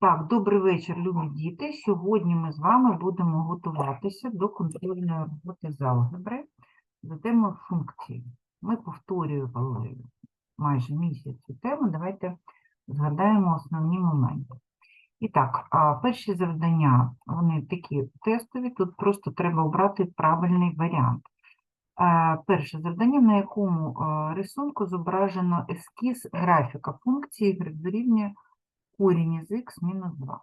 Так, добрий вечір, любі діти. Сьогодні ми з вами будемо готуватися до контрольної роботи з алгебри за темою функції. Ми повторювали майже місяць цю тему. Давайте згадаємо основні моменти. І так, перші завдання, вони такі тестові, тут просто треба обрати правильний варіант. Перше завдання, на якому рисунку зображено ескіз графіка функції дорівнює корінь із х мінус 2.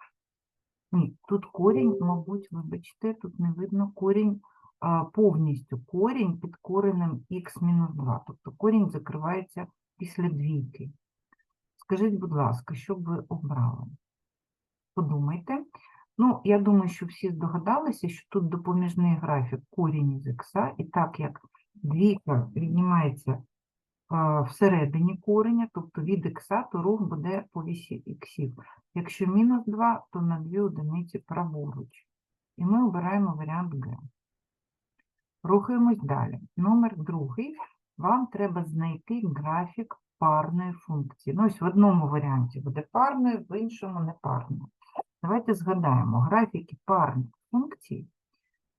Ні, тут корінь, мабуть, вибачте, тут не видно корінь, а, повністю корінь під коренем х мінус 2. Тобто корінь закривається після двійки. Скажіть, будь ласка, що б ви обрали? Подумайте. Ну, я думаю, що всі здогадалися, що тут допоміжний графік корінь із х, і так як двійка віднімається всередині кореня, тобто від х, то рух буде по вісі іксів. Якщо мінус 2, то на 2 одиниці праворуч. І ми обираємо варіант Г. Рухаємось далі. Номер другий. Вам треба знайти графік парної функції. Ну, ось в одному варіанті буде парною, в іншому не парною. Давайте згадаємо, графіки парних функцій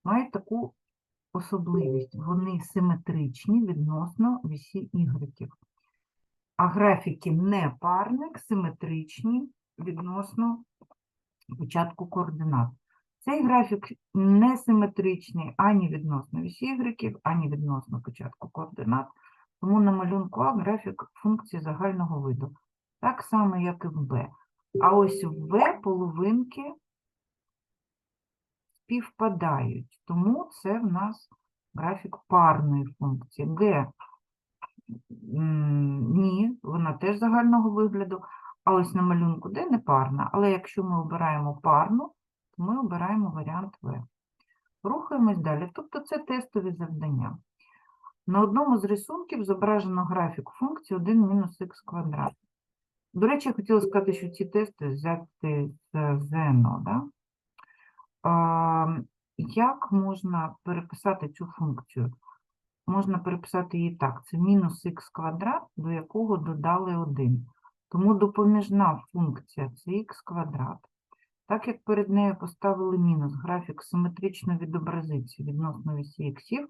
мають таку особливість. Вони симетричні відносно вісі ігреків. А графіки непарних симетричні відносно початку координат. Цей графік не симетричний ані відносно вісі ігреків, ані відносно початку координат. Тому на малюнку А графік функції загального виду. Так само, як і в Б. А ось в В половинки співпадають. Тому це в нас графік парної функції. Г ні, вона теж загального вигляду. А ось на малюнку Д не парна. Але якщо ми обираємо парну, то ми обираємо варіант В. Рухаємось далі. Тобто це тестові завдання. На одному з рисунків зображено графік функції 1 мінус х квадрат. До речі, я хотіла сказати, що ці тести взяти з ЗНО. Да? Як можна переписати цю функцію? Можна переписати її так. Це мінус х квадрат, до якого додали 1. Тому допоміжна функція це х квадрат. Так як перед нею поставили мінус, графік симетрично відобразиться відносно вісі іксів,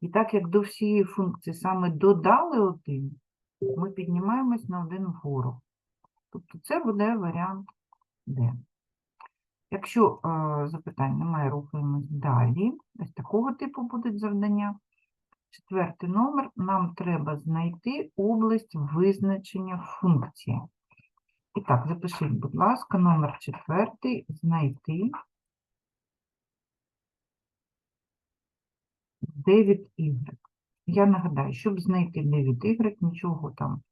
і так як до всієї функції саме додали 1, ми піднімаємось на один вгору. Тобто це буде варіант Д. Якщо е, запитань немає, рухаємось далі. Ось такого типу будуть завдання. Четвертий номер. Нам треба знайти область визначення функції. І так, запишіть, будь ласка, номер четвертий. Знайти 9y. Я нагадаю, щоб знайти 9y, нічого там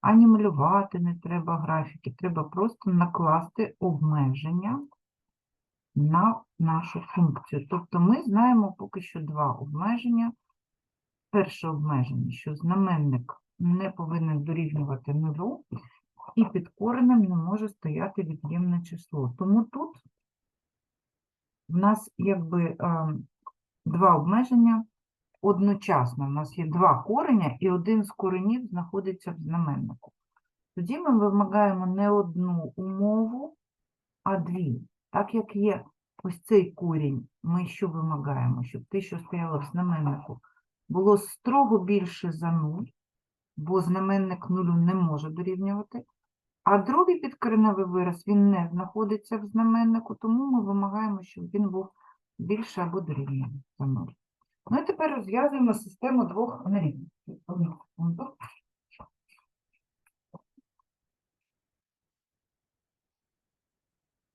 ані малювати не треба графіки, треба просто накласти обмеження на нашу функцію. Тобто ми знаємо поки що два обмеження. Перше обмеження, що знаменник не повинен дорівнювати нулю, і під коренем не може стояти від'ємне число. Тому тут в нас якби е, два обмеження одночасно. У нас є два кореня, і один з коренів знаходиться в знаменнику. Тоді ми вимагаємо не одну умову, а дві. Так як є ось цей корінь, ми що вимагаємо? Щоб те, що стояло в знаменнику, було строго більше за 0, бо знаменник нулю не може дорівнювати. А другий підкореневий вираз, він не знаходиться в знаменнику, тому ми вимагаємо, щоб він був більше або дорівнює за 0. Ну і тепер розв'язуємо систему двох нерівностей. Одну секунду.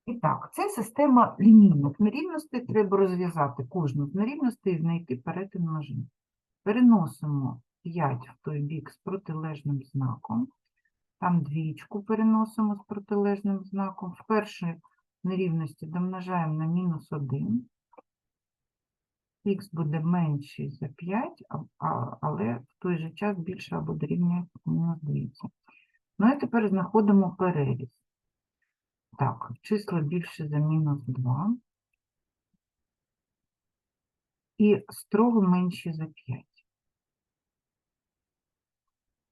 І так, це система лінійних нерівностей. Треба розв'язати кожну з нерівностей і знайти перетин множин. Переносимо 5 в той бік з протилежним знаком. Там двічку переносимо з протилежним знаком. В першій нерівності домножаємо на мінус 1. Х буде менший за 5, а, а, але в той же час більше або дорівнює мінус 2. Ну і тепер знаходимо переріз. Так, числа більше за мінус 2 і строго менші за 5.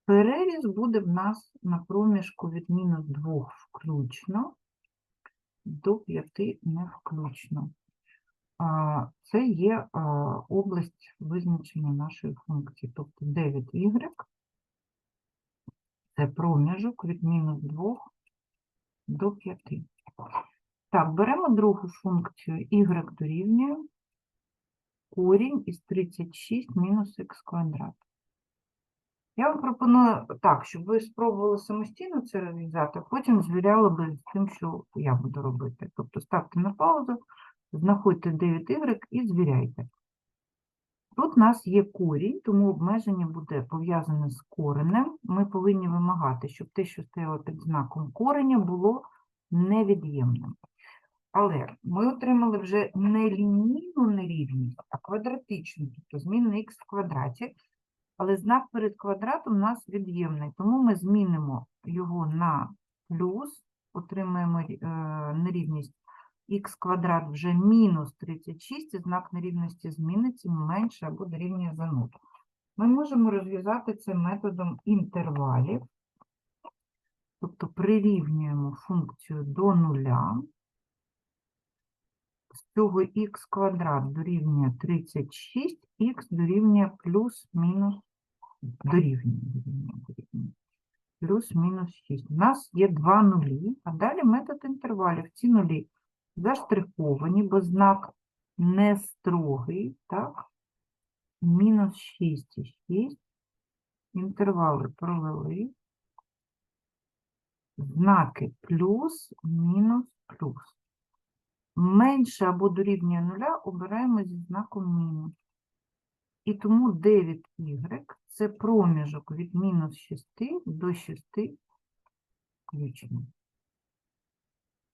Переріз буде в нас на проміжку від мінус 2 включно до 5 не включно. Це є область визначення нашої функції, тобто 9y це проміжок від мінус 2 до 5. Так, беремо другу функцію y дорівнює корінь із 36 мінус х квадрат. Я вам пропоную так, щоб ви спробували самостійно це розв'язати, а потім звіряли би з тим, що я буду робити. Тобто ставте на паузу, знаходьте 9y і звіряйте. Тут у нас є корінь, тому обмеження буде пов'язане з коренем. Ми повинні вимагати, щоб те, що стояло під знаком кореня, було невід'ємним. Але ми отримали вже не лінійну нерівність, а квадратичну, тобто змінну х в квадраті. Але знак перед квадратом у нас від'ємний, тому ми змінимо його на плюс, отримаємо е, нерівність х квадрат вже мінус 36, і знак нерівності зміниться менше або дорівнює за 0. Ми можемо розв'язати це методом інтервалів, тобто прирівнюємо функцію до нуля. З цього х квадрат дорівнює 36, х дорівнює плюс-мінус дорівнює, дорівнює, плюс-мінус 6. У нас є два нулі, а далі метод інтервалів. Ці нулі заштриховані, бо знак не строгий, так? Мінус 6 і 6. Інтервали провели. Знаки плюс, мінус, плюс. Менше або дорівнює нуля обираємо зі знаком мінус. І тому 9y – це проміжок від мінус 6 до 6 включно.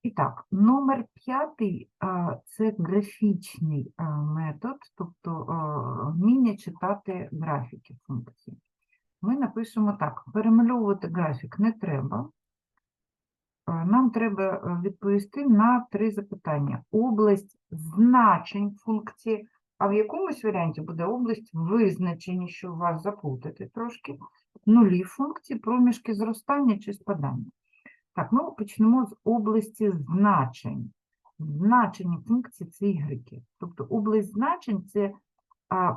І так, номер п'ятий це графічний метод, тобто вміння читати графіки функцій. Ми напишемо так: перемальовувати графік не треба. Нам треба відповісти на три запитання. Область значень функції, а в якомусь варіанті буде область визначення, що вас заплутати трошки, нулі функції, проміжки зростання чи спадання. Так, ну почнемо з області значень. Значення функції це ігреки. Тобто область значень це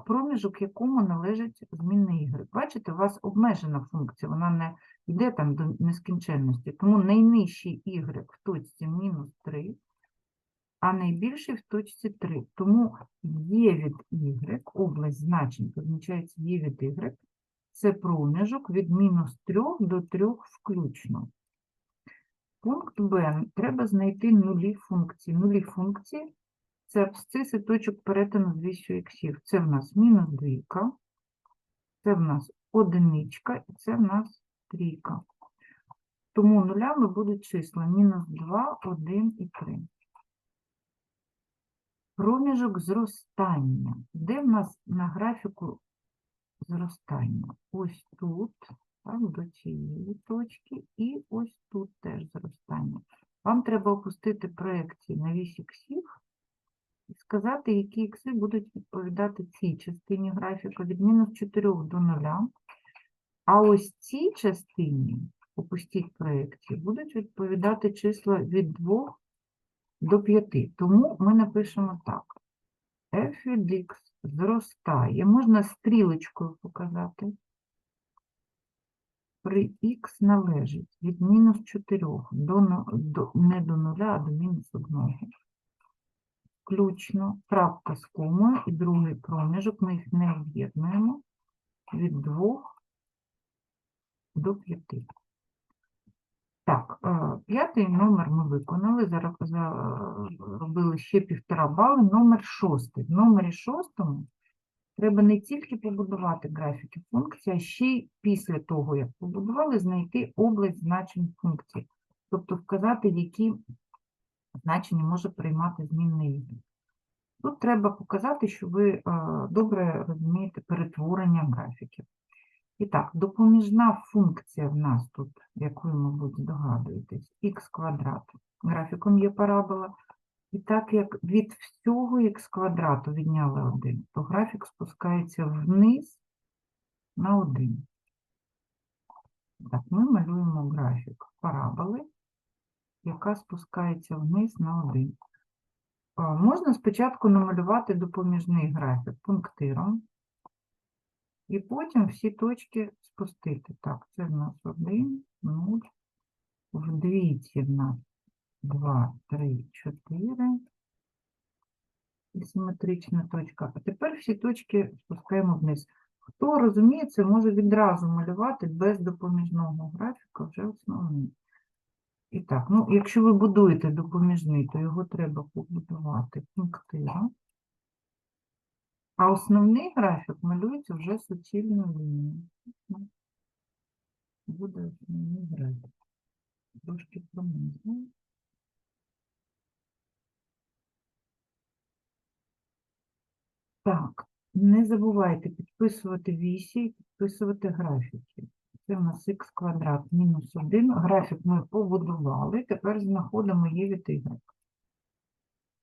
проміжок, якому належить змінна y. Бачите, у вас обмежена функція, вона не йде там до нескінченності. Тому найнижчий y в точці мінус 3, а найбільший в точці 3. Тому є від y, область значень, позначається є від y, це проміжок від мінус 3 до 3 включно. Пункт Б. Треба знайти нулі функції. Нулі функції – це абсциси точок перетину з вісю іксів. Це в нас мінус двійка, це в нас одиничка і це в нас трійка. Тому нулями будуть числа мінус 2, 1 і 3. Проміжок зростання. Де в нас на графіку зростання? Ось тут так, до цієї точки, і ось тут теж зростання. Вам треба опустити проекції на вісь іксів і сказати, які ікси будуть відповідати цій частині графіка від мінус 4 до 0. А ось цій частині, опустіть проекції, будуть відповідати числа від 2 до 5. Тому ми напишемо так. f від x зростає. Можна стрілочкою показати при х належить від мінус 4 до, до, не до 0, а до мінус 1. Включно крапка з комою і другий проміжок, ми їх не об'єднуємо, від 2 до 5. Так, е, п'ятий номер ми виконали, зараз робили ще півтора бали, номер шостий. В номері шостому Треба не тільки побудувати графіки функцій, а ще й після того, як побудували, знайти область значень функцій, тобто вказати, які значення може приймати змінна y. Тут треба показати, що ви е, добре розумієте перетворення графіків. І так, допоміжна функція в нас тут, як ви, мабуть, здогадуєтесь, х квадрат. Графіком є парабола. І так як від всього х квадрату відняли 1, то графік спускається вниз на 1. Так, ми малюємо графік параболи. яка спускається вниз на 1. Можна спочатку намалювати допоміжний графік пунктиром, і потім всі точки спустити. Так, це в нас 1, 0, вдвічі в нас 2, 3, 4. І симетрична точка. А тепер всі точки спускаємо вниз. Хто розуміє, це може відразу малювати без допоміжного графіка вже основний. І так, ну, якщо ви будуєте допоміжний, то його треба побудувати пунктиром. А основний графік малюється вже суцільною лінією. Буде основний графік. Трошки пронизу. Так, не забувайте підписувати вісі і підписувати графіки. Це в нас х квадрат мінус 1. Графік ми побудували, тепер знаходимо є від y.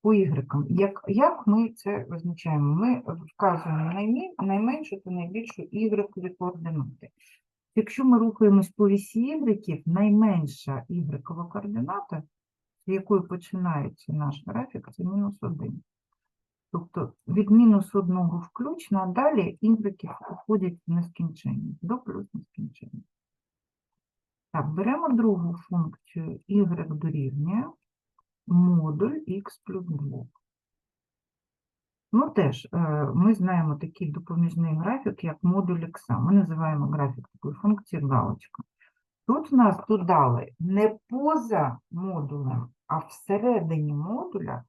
По y. Як, як ми це визначаємо? Ми вказуємо найменшу та найбільшу y координати. Якщо ми рухаємось по вісі y, найменша y координата, з якої починається наш графік, це мінус 1. Тобто від мінус 1 включно, а далі y уходять в нескінченність, до плюс нескінченність. Так, беремо другу функцію y дорівнює модуль x плюс 2. Ну, теж е, ми знаємо такий допоміжний графік, як модуль x. Ми називаємо графік такої функції галочка. Тут в нас додали не поза модулем, а всередині модуля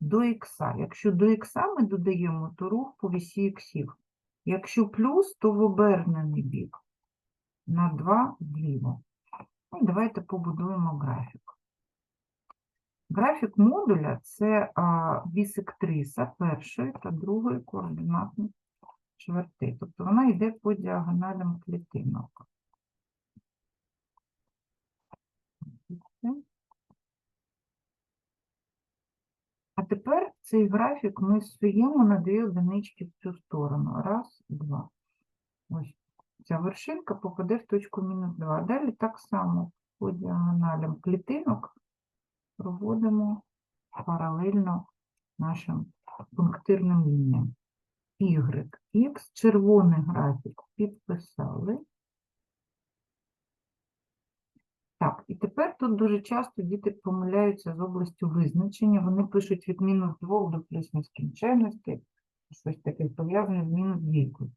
до х. Якщо до х ми додаємо, то рух по вісі іксів. Якщо плюс, то в обернений бік на 2 вліво. Ну, і давайте побудуємо графік. Графік модуля це а, бісектриса першої та другої координатних чвертей. Тобто вона йде по діагоналям клітинок. А тепер цей графік ми суємо на дві одинички в цю сторону. Раз, два. Ось ця вершинка попаде в точку мінус 2. Далі так само по діагоналям клітинок проводимо паралельно нашим пунктирним лініям. Y, X, червоний графік підписали. Так, і тепер тут дуже часто діти помиляються з областю визначення. Вони пишуть від мінус 2 до плюс нескінченності, щось таке пов'язане з мінус двійкою.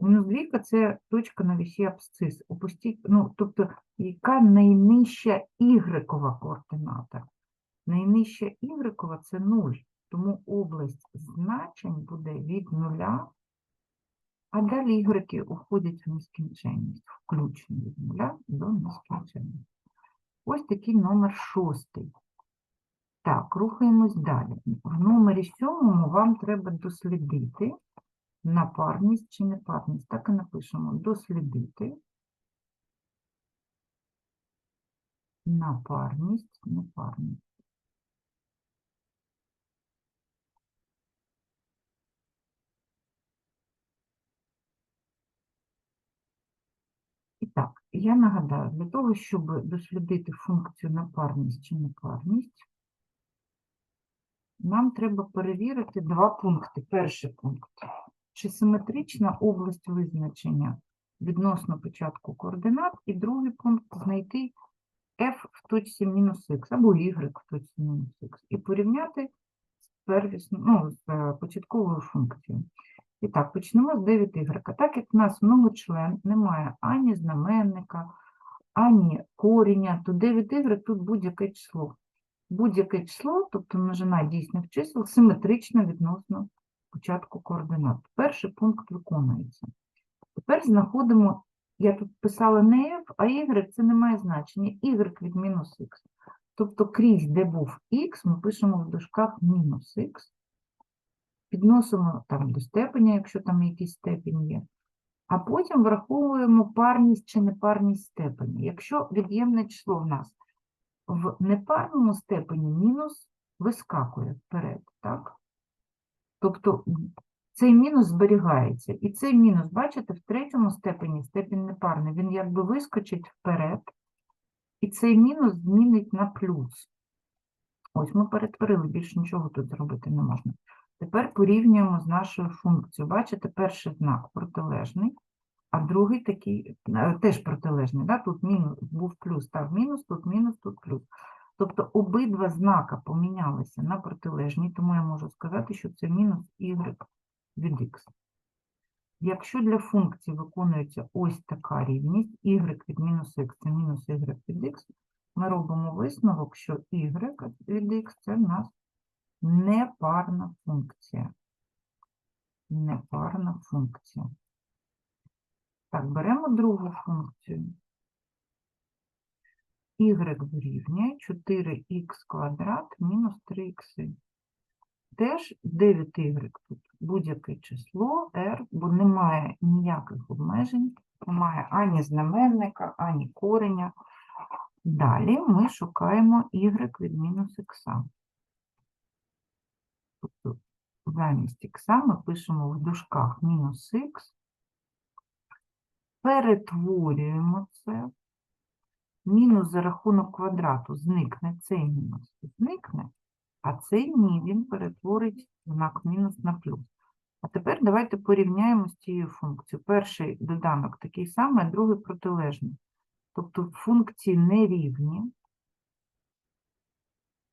Мінус двійка – це точка на вісі абсцис. Опустіть, ну, тобто, яка найнижча ігрекова координата? Найнижча ігрекова – це 0, тому область значень буде від нуля, а далі ігреки уходять в нескінченність, включно від нуля до нескінченності. Ось такий номер шостий. Так, рухаємось далі. В номері сьомому вам треба дослідити напарність чи непарність. Так і напишемо дослідити напарність, непарність. І так, я нагадаю, для того, щоб дослідити функцію напарність чи непарність, нам треба перевірити два пункти. Перший пункт. Чи симетрична область визначення відносно початку координат, і другий пункт знайти f в точці мінус х або y в точці мінус х і порівняти з, первісно, ну, з е, початковою функцією. І так, почнемо з 9y. Так як в нас многочлен, немає ані знаменника, ані коріння, то 9y тут будь-яке число. Будь-яке число, тобто множина дійсних чисел, симетрично відносно початку координат. Перший пункт виконується. Тепер знаходимо, я тут писала не f, а y, це не має значення, y від мінус х. Тобто крізь, де був х, ми пишемо в дужках мінус х, підносимо там до степеня, якщо там якийсь степінь є, а потім враховуємо парність чи непарність степені. Якщо від'ємне число в нас в непарному степені мінус вискакує вперед, так? Тобто цей мінус зберігається. І цей мінус, бачите, в третьому степені степінь непарний, він якби вискочить вперед, І цей мінус змінить на плюс. Ось ми перетворили, більше нічого тут зробити не можна. Тепер порівнюємо з нашою функцією. Бачите, перший знак протилежний, а другий такий е, теж протилежний. Да? Тут мінус, був плюс, став мінус, тут мінус, тут плюс. Тобто обидва знака помінялися на протилежні, тому я можу сказати, що це мінус y від x. Якщо для функції виконується ось така рівність, y від мінус x це мінус y від x, ми робимо висновок, що y від x це в нас непарна функція. Непарна функція. Так, беремо другу функцію. y дорівнює 4х квадрат мінус 3х. Теж 9y тут будь-яке число r, бо немає ніяких обмежень, немає ані знаменника, ані кореня. Далі ми шукаємо y від мінус х. Тобто замість х ми пишемо в дужках мінус х, перетворюємо це. Мінус за рахунок квадрату зникне, цей мінус зникне, а цей ні, він перетворить знак мінус на плюс. А тепер давайте порівняємо з цією функцією. Перший доданок такий самий, а другий протилежний. Тобто функції нерівні.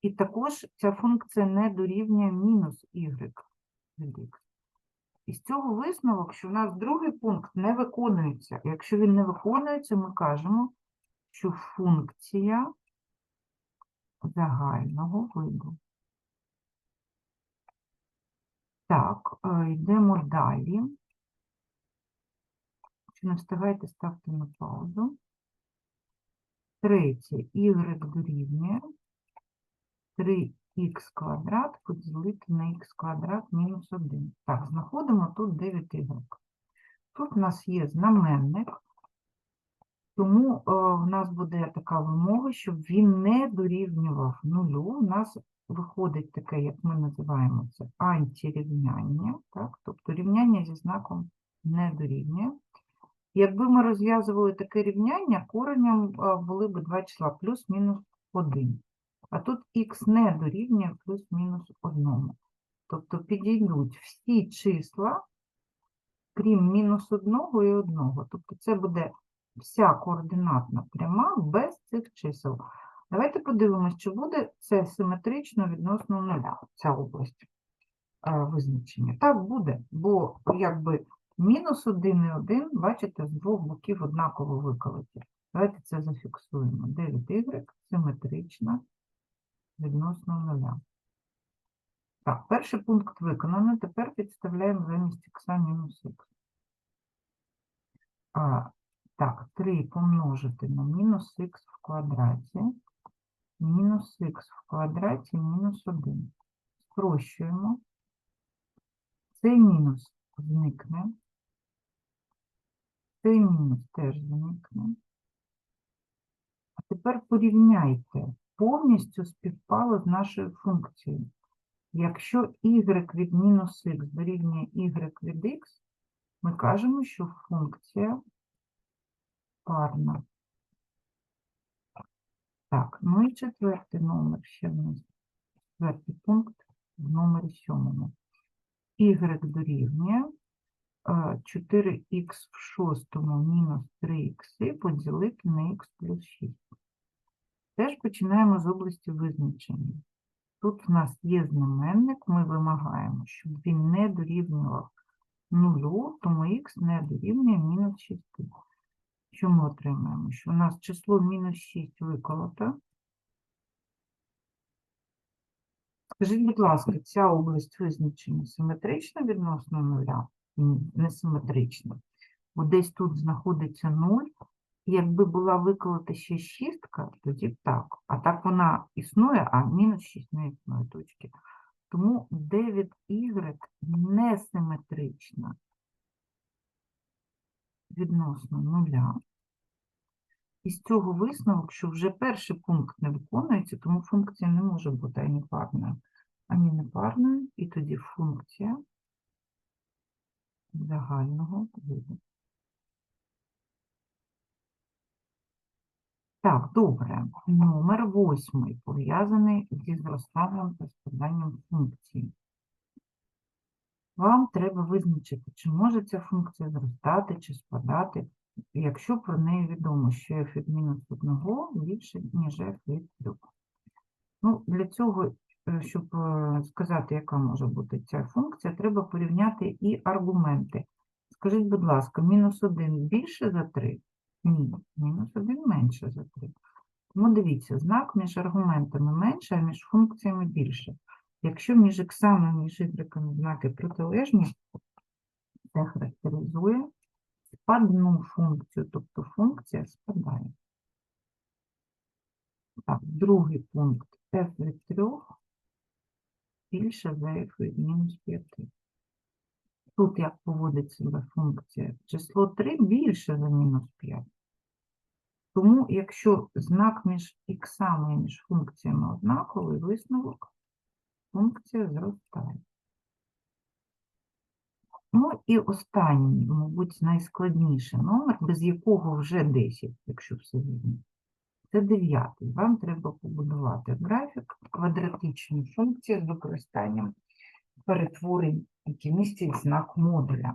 І також ця функція не дорівнює мінус y від x. І з цього висновок, що в нас другий пункт не виконується. Якщо він не виконується, ми кажемо, що функція загального виду. Так, е, йдемо далі. Якщо не встигайте, ставте на паузу. Третє, y дорівнює 3х квадрат поділити на х квадрат мінус 1. Так, знаходимо тут 9y. Тут у нас є знаменник, тому е, в нас буде така вимога, щоб він не дорівнював нулю. У нас виходить таке, як ми називаємо це, антирівняння, так? тобто рівняння зі знаком не дорівнює. Якби ми розв'язували таке рівняння, коренем е, були б два числа плюс-мінус 1. А тут х не дорівнює плюс-мінус 1. Тобто підійдуть всі числа, крім мінус 1 і 1. Тобто це буде вся координатна пряма без цих чисел. Давайте подивимося, чи буде це симетрично відносно нуля, ця область е, визначення. Так, буде, бо якби мінус 1 і 1, бачите, з двох боків однаково виколоті. Давайте це зафіксуємо. 9y симетрична відносно нуля. Так, перший пункт виконано. Тепер підставляємо замість х мінус х. Так, 3 помножити на мінус х в квадраті. Мінус х в квадраті мінус 1. Спрощуємо. Цей мінус зникне. Цей мінус теж зникне. А тепер порівняйте. Повністю співпало з нашою функцією. Якщо y від мінус х дорівнює y від x, ми кажемо, що функція парна. Так, ну і четвертий номер ще в нас. Четвертий пункт в номері сьомому. Y дорівнює 4х в шостому мінус 3х поділити на х плюс 6. Теж починаємо з області визначення. Тут в нас є знаменник, ми вимагаємо, щоб він не дорівнював нулю, тому х не дорівнює мінус 6. Що ми отримаємо? Що у нас число мінус 6 виколото. Скажіть, будь ласка, ця область визначення симетрична відносно нуля? Ні, не симетрична. Бо десь тут знаходиться 0, і якби була виколота ще шістка, тоді так. А так вона існує, а мінус 6 не існує точки. Тому 9y не симетрична відносно нуля. І з цього висновок, що вже перший пункт не виконується, тому функція не може бути ані парною, ані непарною, і тоді функція загального виду. Так, добре. Номер восьмий пов'язаний зі зростанням та складанням функцій. Вам треба визначити, чи може ця функція зростати чи спадати, якщо про неї відомо, що f від мінус 1 більше, ніж f від 3. Ну, для цього, е, щоб е, сказати, яка може бути ця функція, треба порівняти і аргументи. Скажіть, будь ласка, мінус 1 більше за 3? Ні, мінус 1 менше за 3. Тому дивіться, знак між аргументами менше, а між функціями більше. Якщо між іксами, між ігреками знаки протилежні, це характеризує спадну функцію, тобто функція спадає. Так, другий пункт f від 3 більше за f від мінус 5. Тут як поводить себе функція? Число 3 більше за мінус 5. Тому, якщо знак між іксами і між функціями однаковий, висновок функція зростає. Ну і останній, мабуть, найскладніший номер, без якого вже 10, якщо все вірно. Це дев'ятий. Вам треба побудувати графік квадратичної функції з використанням перетворень, які містять знак модуля.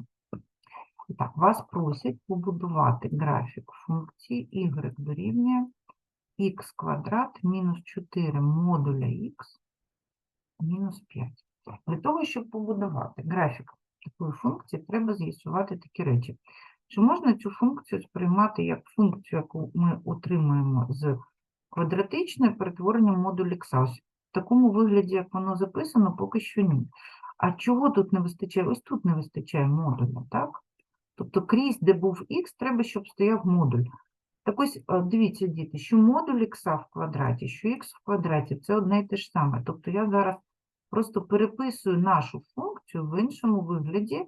Так, вас просять побудувати графік функції y дорівнює х квадрат мінус 4 модуля х мінус 5. Для того, щоб побудувати графік такої функції, треба з'ясувати такі речі. Чи можна цю функцію сприймати як функцію, яку ми отримуємо з квадратичною перетворенням модуль х? В такому вигляді, як воно записано, поки що ні. А чого тут не вистачає? Ось тут не вистачає модуля, так? Тобто крізь, де був х, треба, щоб стояв модуль. Так ось, е, дивіться, діти, що модуль х в квадраті, що х в квадраті це одне і те ж саме. Тобто я зараз просто переписую нашу функцію в іншому вигляді,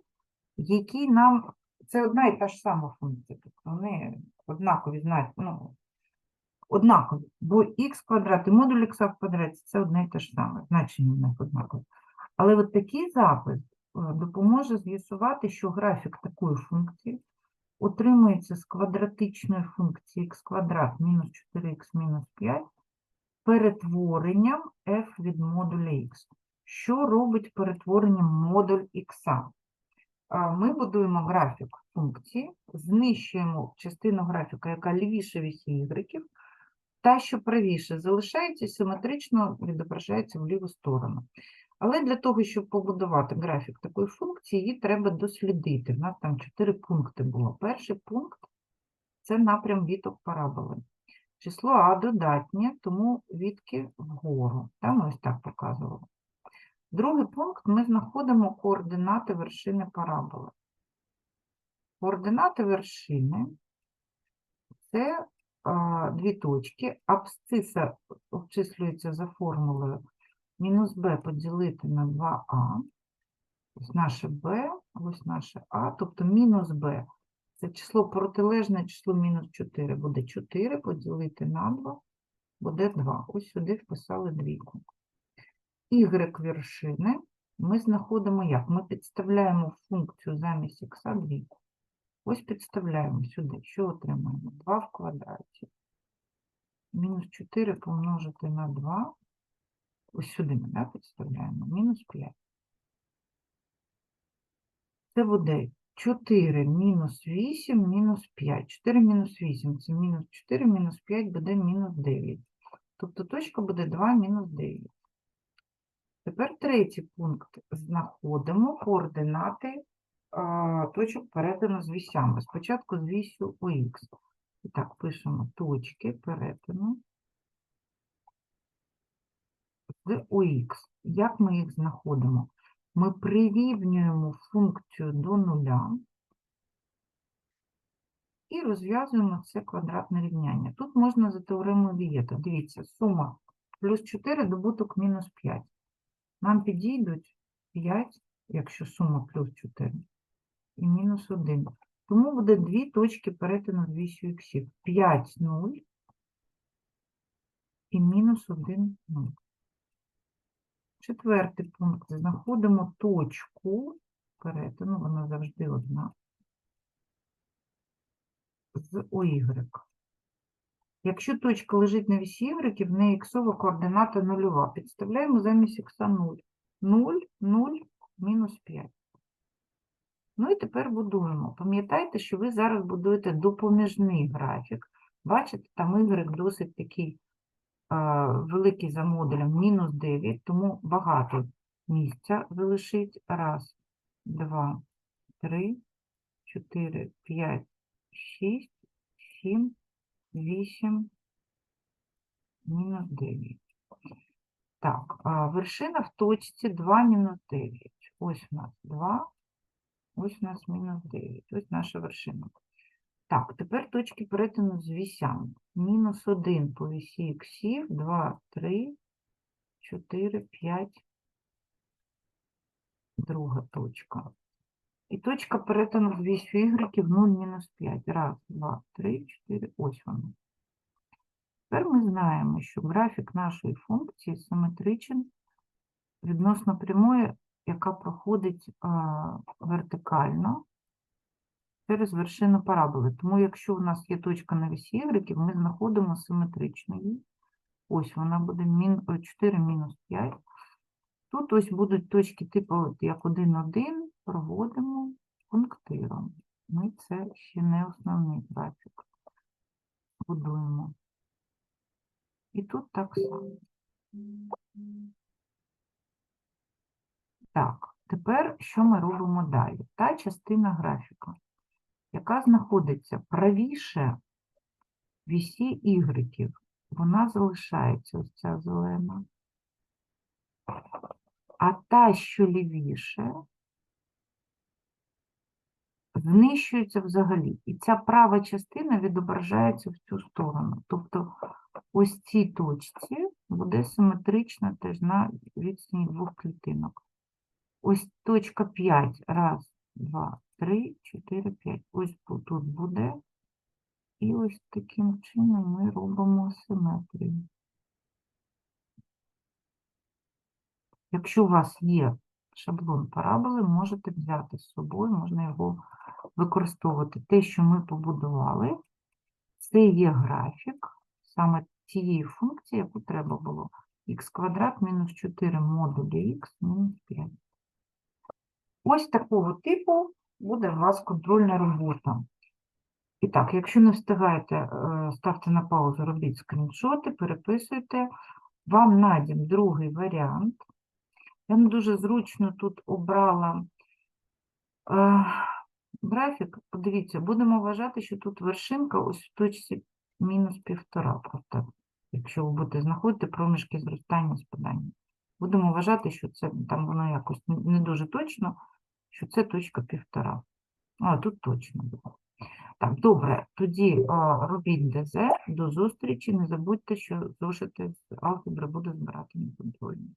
який нам. Це одна і та ж сама функція. Тобто вони однакові знають, ну, однакові. Бо х квадрат і модуль х в квадраті це одне і те ж саме, значення в них однакові. Але от такий запис допоможе з'ясувати, що графік такої функції отримується з квадратичної функції х квадрат мінус 4х мінус 5 перетворенням f від модуля х. Що робить перетворенням модуль х? Ми будуємо графік функції, знищуємо частину графіка, яка лівіше від ігреків, та, що правіше залишається, симетрично відображається в ліву сторону. Але для того, щоб побудувати графік такої функції, її треба дослідити. У нас там чотири пункти було. Перший пункт це напрям віток параболи. Число А додатнє, тому відки вгору. Там ось так показували. Другий пункт ми знаходимо координати вершини параболи. Координати вершини це а, дві точки. Абсциса обчислюється за формулою мінус b поділити на 2а. Ось наше b, ось наше а, тобто мінус b. Це число протилежне число мінус 4. Буде 4 поділити на 2, буде 2. Ось сюди вписали двійку. Y вершини ми знаходимо як? Ми підставляємо функцію замість х двійку. Ось підставляємо сюди. Що отримаємо? 2 в квадраті. Мінус 4 помножити на 2. Ось сюди ми да, підставляємо. Мінус 5. Це буде 4 мінус 8 мінус 5. 4 мінус 8 це мінус 4, мінус 5 буде мінус 9. Тобто точка буде 2 мінус 9. Тепер третій пункт. Знаходимо координати а, точок перетину з вісями. Спочатку з вісю ОХ. І так, пишемо точки перетину з ОХ. Як ми їх знаходимо? Ми прирівнюємо функцію до нуля і розв'язуємо це квадратне рівняння. Тут можна за теоремою Вієта. Дивіться, сума плюс 4 добуток мінус 5. Нам підійдуть 5, якщо сума плюс 4, і мінус 1. Тому буде дві точки перетину з вісю іксів. 5, 0 і мінус 1, 0. Четвертий пункт. Знаходимо точку перетину, вона завжди одна, з ОY. Якщо точка лежить на вісі Y, в неї іксова координата нульова. Підставляємо замість ікса 0. 0, 0, мінус 5. Ну і тепер будуємо. Пам'ятайте, що ви зараз будуєте допоміжний графік. Бачите, там Y досить такий великий за модулем, мінус 9, тому багато місця залишить. Раз, два, три, чотири, п'ять, шість, сім, вісім, мінус 9. Так, вершина в точці 2 мінус 9. Ось у нас 2, ось у нас мінус 9. Ось наша вершина. Так, тепер точки перетину з вісями. Мінус 1 по вісі іксів, 2, 3, 4, 5. Друга точка. І точка перетину з вісю ігреків 0, мінус 5. Раз, два, три, чотири. Ось вона. Тепер ми знаємо, що графік нашої функції симетричен відносно прямої, яка проходить а, вертикально через вершину параболи. Тому якщо у нас є точка на вісі ігреків, ми знаходимо симетрично її. Ось вона буде 4 мінус 5. Тут ось будуть точки типу як 1, 1, проводимо пунктиром. Ми це ще не основний графік. Будуємо. І тут так само. Так, тепер що ми робимо далі? Та частина графіка, яка знаходиться правіше вісі ігреків, вона залишається ось ця зелена. А та, що лівіше, знищується взагалі. І ця права частина відображається в цю сторону. Тобто ось цій точці буде симетрична теж на відстані двох клітинок. Ось точка 5. Раз, два, три, чотири, п'ять. Ось тут буде. І ось таким чином ми робимо симетрію. Якщо у вас є шаблон параболи, можете взяти з собою, можна його використовувати. Те, що ми побудували, це є графік саме тієї функції, яку треба було. х квадрат мінус 4 модулі х мінус 5. Ось такого типу буде у вас контрольна робота. І так, якщо не встигаєте, е, ставте на паузу, робіть скріншоти, переписуйте. Вам надім другий варіант. Я не дуже зручно тут обрала е, графік. Подивіться, будемо вважати, що тут вершинка ось в точці мінус півтора. Просто, якщо ви будете знаходити проміжки зростання спадання. Будемо вважати, що це там воно якось не- не дуже точно, що це точка півтора. А, тут точно було. Так, добре, тоді а, робіть ДЗ, до зустрічі. Не забудьте, що зошити з алгебри буде збирати на контрольні.